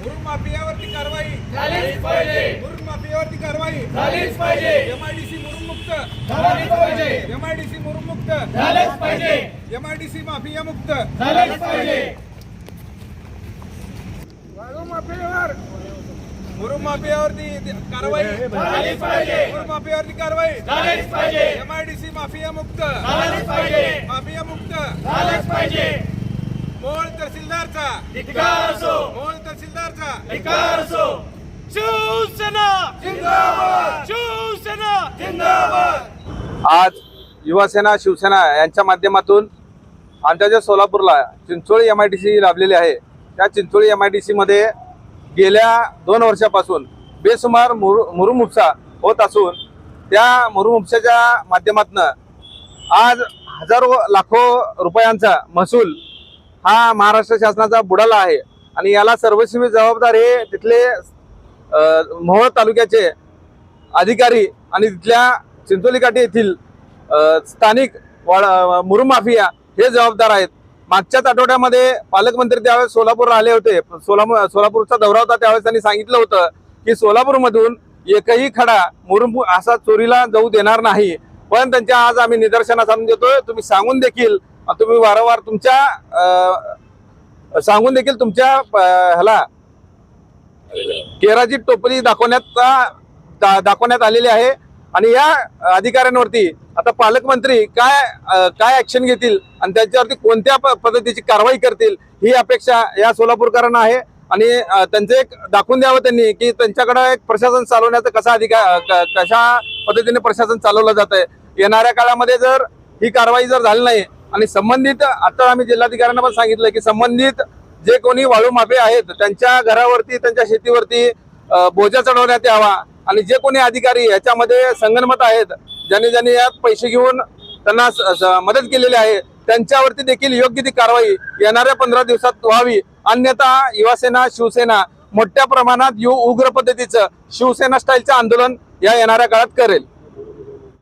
मुरुम माफियावरती कारवाई. झालीच पाहिजे. मुरुम माफियावरती कारवाई. झालीच पाहिजे. एमआयडीसी मुरुम मुक्त झालीच पाहिजे. एमआयडीसी मुरुम मुक्त झालंच पाहिजे. एमआयडीसी माफिया मुक्त झालंच पाहिजे. वाळू माफियावर. मुरुम माफियावरती कारवाई. झालीच पाहिजे. मुरुम माफियावरती कारवाई. झालीच पाहिजे. एमआयडीसी माफिया मुक्त झालंच पाहिजे. माफिया मुक्त झालंच पाहिजे. तहसीलदारचा. धिक्कार असो तहसीलदारचा. धिक्कार असो शिवसेना. जिंदाबाद. शिवसेना. जिंदाबाद. आज युवासेना शिवसेना यांच्या माध्यमातून आमच्या ज्या सोलापूरला Chincholi M I D C लाभलेली आहे त्या चिंचोळी एम आय डी सीमध्ये गेल्या दोन वर्षापासून बेसुमार मुरु मुरुम उपसा होत असून त्या मुरुम उपसाच्या माध्यमातून आज हजारो लाखो रुपयांचा महसूल हा महाराष्ट्र शासनाचा बुडाला आहे. आणि याला सर्वस्वी जबाबदार हे तिथले अ, मोहोळ तालुक्याचे अधिकारी आणि तिथल्या चिंचोली काठी येथील स्थानिक वाड- हे जबाबदार आहेत. मागच्याच आठवड्यामध्ये पालकमंत्री त्यावेळेस सोलापूर आले होते. सोलापूर सोलापूरचा दौरा होता त्यावेळेस त्यांनी सांगितलं होतं की सोलापूरमधून एकही खडा मुरुम असा चोरीला जाऊ देणार नाही. पण त्यांच्या आज आम्ही निदर्शनास आणून देतोय. तुम्ही सांगून देखील तुम्ही वारंवार तुमच्या सांगून देखील तुमच्या ह्याला केराची टोपली दाखवण्यात दा- दाखवण्यात आलेली आहे. आणि या अधिकाऱ्यांवरती आता पालकमंत्री काय काय ऍक्शन घेतील आणि त्यांच्यावरती कोणत्या प- पद्धतीची कारवाई करतील ही अपेक्षा या सोलापूरकरांना आहे. आणि त्यांचं एक दाखवून द्यावं त्यांनी की त्यांच्याकडं एक प्रशासन चालवण्याचं कसा अधिकार कशा पद्धतीने प्रशासन चालवलं जात आहे येणाऱ्या काळामध्ये जर ही कारवाई जर झाली नाही आणि संबंधित आता आम्ही जिल्हाधिकाऱ्यांना पण सांगितलं की संबंधित जे कोणी वाळू माफे आहेत त्यांच्या घरावरती त्यांच्या शेतीवरती बोजा चढवण्यात यावा. आणि जे कोणी अधिकारी याच्यामध्ये संगनमत आहेत ज्यांनी ज्यांनी यात पैसे घेऊन त्यांना स- मदत केलेली आहे त्यांच्यावरती देखील योग्य ती कारवाई येणाऱ्या पंधरा दिवसात व्हावी. अन्यथा युवासेना शिवसेना मोठ्या प्रमाणात यु उग्र पद्धतीचं शिवसेना स्टाईलचं आंदोलन या येणाऱ्या काळात करेल.